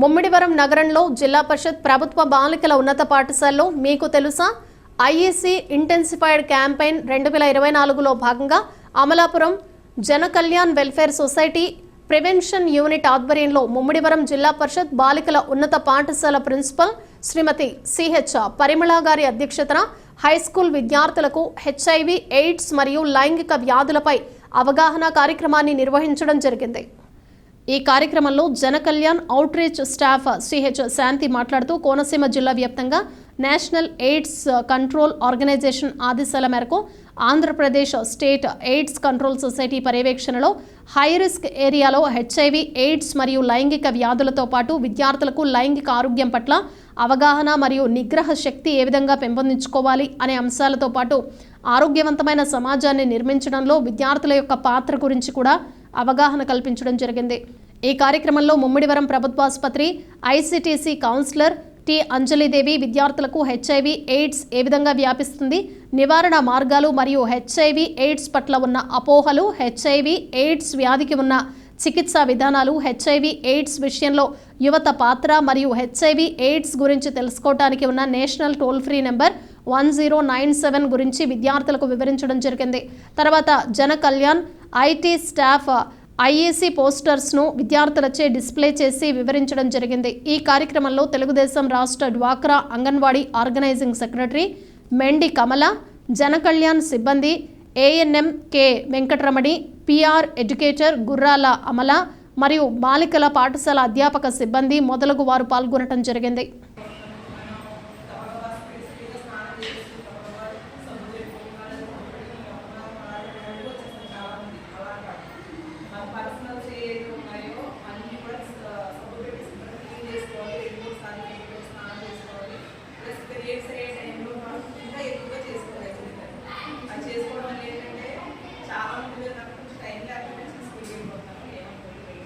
ముమ్మిడివరం నగరంలో జిల్లా పరిషత్ ప్రభుత్వ బాలికల ఉన్నత పాఠశాలలో మీకు తెలుసా? ఐఈసీ ఇంటెన్సిఫైడ్ క్యాంపెయిన్ రెండు వేల ఇరవై నాలుగులో భాగంగా Amalapuram Jana Kalyan welfare society prevention unit ఆధ్వర్యంలో ముమ్మిడివరం జిల్లా పరిషత్ బాలికల ఉన్నత పాఠశాల ప్రిన్సిపల్ శ్రీమతి సిహెచ్ పరిమళ గారి అధ్యక్షతన హైస్కూల్ విద్యార్థులకు హెచ్ఐవి ఎయిడ్స్ మరియు లైంగిక వ్యాధులపై అవగాహన కార్యక్రమాన్ని నిర్వహించడం జరిగింది. ఈ కార్యక్రమంలో Janakalyan outreach staff CH Shanti మాట్లాడుతూ కోనసీమ జిల్లా వ్యాప్తంగా నేషనల్ ఎయిడ్స్ కంట్రోల్ ఆర్గనైజేషన్ ఆదేశాల మేరకు Andhra Pradesh state AIDS control society పర్యవేక్షణలో హై రిస్క్ ఏరియాలో హెచ్ఐవి ఎయిడ్స్ మరియు లైంగిక వ్యాధులతో పాటు విద్యార్థులకు లైంగిక ఆరోగ్యం పట్ల అవగాహన మరియు నిగ్రహ శక్తి ఏ విధంగా పెంపొందించుకోవాలి అనే అంశాలతో పాటు ఆరోగ్యవంతమైన సమాజాన్ని నిర్మించడంలో విద్యార్థుల యొక్క పాత్ర గురించి కూడా అవగాహన కల్పించడం జరిగింది. ఈ కార్యక్రమంలో ముమ్మిడివరం ప్రభుత్వాసుపత్రి ఐసీటీసీ కౌన్సిలర్ టి అంజలిదేవి విద్యార్థులకు హెచ్ఐవి ఎయిడ్స్ ఏ విధంగా వ్యాపిస్తుంది నివారణ మార్గాలు మరియు హెచ్ఐవి ఎయిడ్స్ పట్ల ఉన్న అపోహలు హెచ్ఐవి ఎయిడ్స్ వ్యాధికి ఉన్న చికిత్సా విధానాలు హెచ్ఐవి ఎయిడ్స్ విషయంలో యువత పాత్ర మరియు హెచ్ఐవి ఎయిడ్స్ గురించి తెలుసుకోవడానికి ఉన్న national toll free number one zero nine seven గురించి విద్యార్థులకు వివరించడం జరిగింది. తర్వాత Jana Kalyan IT staff IAC పోస్టర్స్ను విద్యార్థులచే డిస్ప్లే చేసి వివరించడం జరిగింది. ఈ కార్యక్రమంలో తెలుగుదేశం రాష్ట్ర డ్వాక్రా అంగన్వాడీ ఆర్గనైజింగ్ సెక్రటరీ మెండి కమల జనకళ్యాణ్ సిబ్బంది ANM K Venkataramani peer educator Gurrala Amala మరియు బాలికల పాఠశాల అధ్యాపక సిబ్బంది మొదలగు వారు పాల్గొనడం జరిగింది మన పర్సనల్స్ ఏవి ఉన్నాయో అన్నీ కూడా సబ్బు పెట్టేసుకుంటారు క్లీన్ చేసుకోవాలి రెండు స్నానం చేసుకోవాలి ప్లస్ పీరియడ్స్ అయ్యే టైంలో మనం ఇంకా ఎక్కువగా చేసుకోవాలి అది చేసుకోవడం వల్ల ఏంటంటే చాలా మంది నాకు కొంచెం టైం లేకుండా స్కూల్కి వెళ్ళిపోతాను ఏమనుకోండి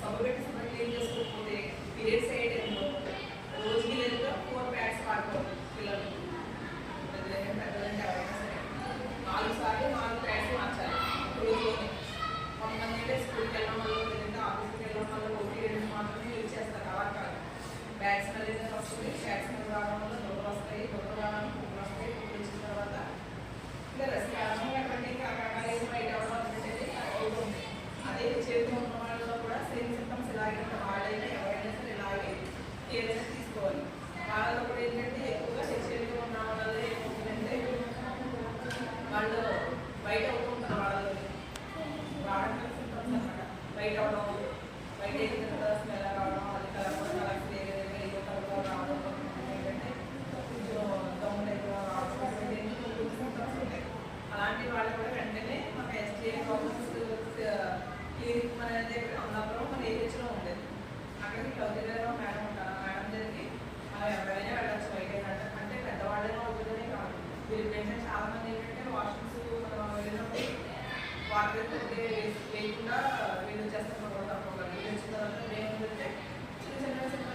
సబ్బు పెట్టేసుకుంటారు క్లీన్ చేసుకోకపోతే పీరియడ్స్ అయ్యే టైంలో రోజుకి లేదా ఫోర్ ప్యాడ్స్ వాడుకోవాలి పిల్లలు పెద్దలంటే పెద్దలంటే ఎవరైనా సరే నాలుగు సార్లు నాలుగు ప్యాడ్స్ మార్చాలి. రోజులోనే. కొంతమంది అంటే బ్యాట్స్మెన్ స్మెల్ ఫస్ట్ వస్తుంది షాట్ రావడం వల్ల దొంగలు వస్తాయి దొంగలు రావడం కుక్కలు వస్తాయి కుక్కలు వచ్చిన తర్వాత ఇంకా రసకారణం ఎక్కడంటే ఇంకా రకరకాల బయట అవ్వడం అనేది అవుతుంది అదే చేతిలో ఉన్న వాళ్ళలో కూడా సేమ్ సిమ్టమ్స్ ఇలాగే ఉంటాయి. వాళ్ళైనా ఎవరైనా సరే ఇలాగే ఏదైనా తీసుకోవాలి. వాళ్ళలో కూడా ఏంటంటే ఎక్కువగా చర్చలు ఉన్న వాళ్ళలో ఏమవుతుందంటే వాళ్ళు బయట అవుతుంటారు వాళ్ళు రావడం సిమ్టమ్స్ అనమాట బయట అవడం పెద్ద లేకుండా నేను చేస్తాను నేను చిన్న చిన్న